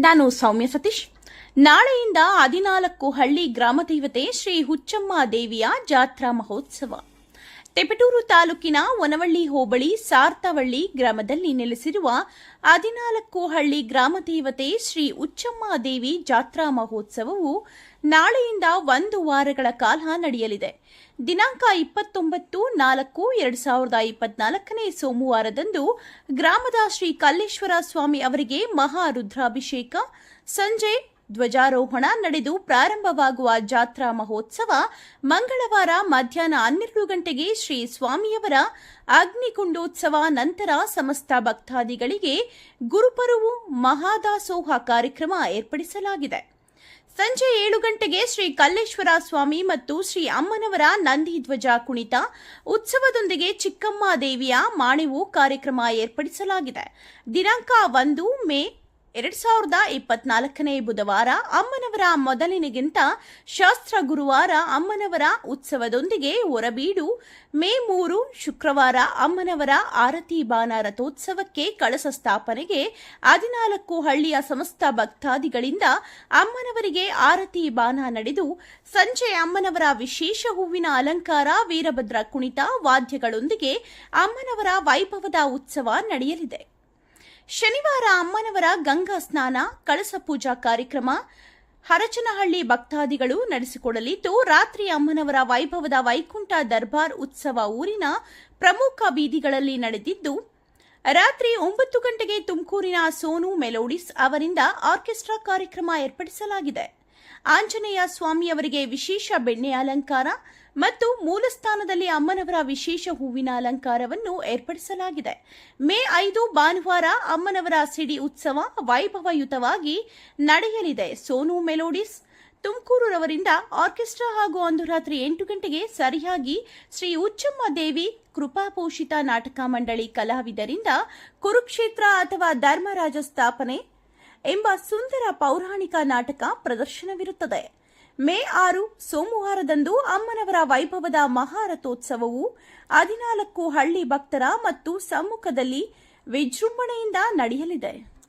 ನಾನು ಸೌಮ್ಯ ಸತೀಶ್. ನಾಳೆಯಿಂದ ಹದಿನಾಲ್ಕು ಹಳ್ಳಿ ಗ್ರಾಮ ದೇವತೆ ಶ್ರೀ ಹುಚ್ಚಮ್ಮ ದೇವಿಯ ಜಾತ್ರಾ ಮಹೋತ್ಸವ. ತೆಪಟೂರು ತಾಲೂಕಿನ ಒನವಳ್ಳಿ ಹೋಬಳಿ ಸಾರ್ತವಳ್ಳಿ ಗ್ರಾಮದಲ್ಲಿ ನೆಲೆಸಿರುವ ಹದಿನಾಲ್ಕು ಹಳ್ಳಿ ಗ್ರಾಮ ದೇವತೆ ಶ್ರೀ ಉಚ್ಚಮ್ಮ ದೇವಿ ಜಾತ್ರಾ ಮಹೋತ್ಸವವು ನಾಳೆಯಿಂದ ಒಂದು ವಾರಗಳ ಕಾಲ ನಡೆಯಲಿದೆ. ದಿನಾಂಕ ಇಪ್ಪತ್ತೊಂಬತ್ತು ನಾಲ್ಕು ಎರಡು ಸಾವಿರದ ಇಪ್ಪತ್ನಾಲ್ಕನೇ ಸೋಮವಾರದಂದು ಗ್ರಾಮದ ಶ್ರೀ ಕಲ್ಲೇಶ್ವರ ಸ್ವಾಮಿ ಅವರಿಗೆ ಮಹಾ ರುದ್ರಾಭಿಷೇಕ ಸಂಜೆ ಧ್ವಜಾರೋಹಣ ನಡೆದು ಪ್ರಾರಂಭವಾಗುವ ಜಾತ್ರಾ ಮಹೋತ್ಸವ ಮಂಗಳವಾರ ಮಧ್ಯಾಹ್ನ ಹನ್ನೆರಡು ಗಂಟೆಗೆ ಶ್ರೀ ಸ್ವಾಮಿಯವರ ಅಗ್ನಿಕುಂಡೋತ್ಸವ ನಂತರ ಸಮಸ್ತ ಭಕ್ತಾದಿಗಳಿಗೆ ಗುರುಪರುವು ಮಹಾದಾಸೋಹ ಕಾರ್ಯಕ್ರಮ ಏರ್ಪಡಿಸಲಾಗಿದೆ. ಸಂಜೆ ಏಳು ಗಂಟೆಗೆ ಶ್ರೀ ಕಲ್ಲೇಶ್ವರ ಸ್ವಾಮಿ ಮತ್ತು ಶ್ರೀ ಅಮ್ಮನವರ ನಂದಿ ಧ್ವಜ ಕುಣಿತ ಉತ್ಸವದೊಂದಿಗೆ ಚಿಕ್ಕಮ್ಮ ದೇವಿಯ ಮಾಣಿವು ಕಾರ್ಯಕ್ರಮ ಏರ್ಪಡಿಸಲಾಗಿದೆ. ದಿನಾಂಕ ಒಂದು ಮೇ ಎರಡ್ ಸಾವಿರದ ಇಪ್ಪತ್ನಾಲ್ಕನೇ ಬುಧವಾರ ಅಮ್ಮನವರ ಮೊದಲಿನಿಗಿಂತ ಶಾಸ್ತ್ರ ಗುರುವಾರ ಅಮ್ಮನವರ ಉತ್ಸವದೊಂದಿಗೆ ಹೊರಬೀಡು ಮೇ ಮೂರು ಶುಕ್ರವಾರ ಅಮ್ಮನವರ ಆರತಿ ಬಾನ ರಥೋತ್ಸವಕ್ಕೆ ಕಳಸ ಸ್ಥಾಪನೆಗೆ ಹದಿನಾಲ್ಕು ಹಳ್ಳಿಯ ಸಮಸ್ತ ಭಕ್ತಾದಿಗಳಿಂದ ಅಮ್ಮನವರಿಗೆ ಆರತಿ ಬಾನ ನಡೆದು ಸಂಜೆ ಅಮ್ಮನವರ ವಿಶೇಷ ಹೂವಿನ ಅಲಂಕಾರ, ವೀರಭದ್ರ ಕುಣಿತ ವಾದ್ಯಗಳೊಂದಿಗೆ ಅಮ್ಮನವರ ವೈಭವದ ಉತ್ಸವ ನಡೆಯಲಿದೆ. ಶನಿವಾರ ಅಮ್ಮನವರ ಗಂಗಾ ಸ್ನಾನ, ಕಳಸ ಪೂಜಾ ಕಾರ್ಯಕ್ರಮ, ಹರಚನಹಳ್ಳಿ ಭಕ್ತಾದಿಗಳು ನಡೆಸಿಕೊಡಲಿದ್ದು, ರಾತ್ರಿ ಅಮ್ಮನವರ ವೈಭವದ ವೈಕುಂಠ ದರ್ಬಾರ್ ಉತ್ಸವ ಊರಿನ ಪ್ರಮುಖ ಬೀದಿಗಳಲ್ಲಿ ನಡೆದಿದ್ದು, ರಾತ್ರಿ ಒಂಬತ್ತು ಗಂಟೆಗೆ ತುಮಕೂರಿನ ಸೋನು ಮೆಲೋಡಿಸ್ ಅವರಿಂದ ಆರ್ಕೆಸ್ಟ್ರಾ ಕಾರ್ಯಕ್ರಮ ಏರ್ಪಡಿಸಲಾಗಿದೆ. ಆಂಜನೇಯ ಸ್ವಾಮಿಯವರಿಗೆ ವಿಶೇಷ ಬೆಣ್ಣೆ ಅಲಂಕಾರ ಮತ್ತು ಮೂಲಸ್ಥಾನದಲ್ಲಿ ಅಮ್ಮನವರ ವಿಶೇಷ ಹೂವಿನ ಅಲಂಕಾರವನ್ನು ಏರ್ಪಡಿಸಲಾಗಿದೆ. ಮೇ ಐದು ಭಾನುವಾರ ಅಮ್ಮನವರ ಸಿಡಿ ಉತ್ಸವ ವೈಭವಯುತವಾಗಿ ನಡೆಯಲಿದೆ. ಸೋನು ಮೆಲೋಡಿಸ್ ತುಮಕೂರುರವರಿಂದ ಆರ್ಕೆಸ್ಟ್ರಾ ಹಾಗೂ ಅಂದು ರಾತ್ರಿ ಎಂಟು ಗಂಟೆಗೆ ಸರಿಯಾಗಿ ಶ್ರೀ ಉಚ್ಚಮ್ಮ ದೇವಿ ಕೃಪಾಪೋಷಿತ ನಾಟಕ ಮಂಡಳಿ ಕಲಾವಿದರಿಂದ ಕುರುಕ್ಷೇತ್ರ ಅಥವಾ ಧರ್ಮರಾಜ ಸ್ಥಾಪನೆ ಎಂಬ ಸುಂದರ ಪೌರಾಣಿಕ ನಾಟಕ ಪ್ರದರ್ಶನವಿರುತ್ತದೆ. ಮೇ ಆರು, ಸೋಮವಾರದಂದು ಅಮ್ಮನವರ ವೈಭವದ ಮಹಾರಥೋತ್ಸವವು ಹದಿನಾಲ್ಕು ಹಳ್ಳಿ ಭಕ್ತರ ಮತ್ತು ಸಮ್ಮುಖದಲ್ಲಿ ವಿಜೃಂಭಣೆಯಿಂದ ನಡೆಯಲಿದೆ.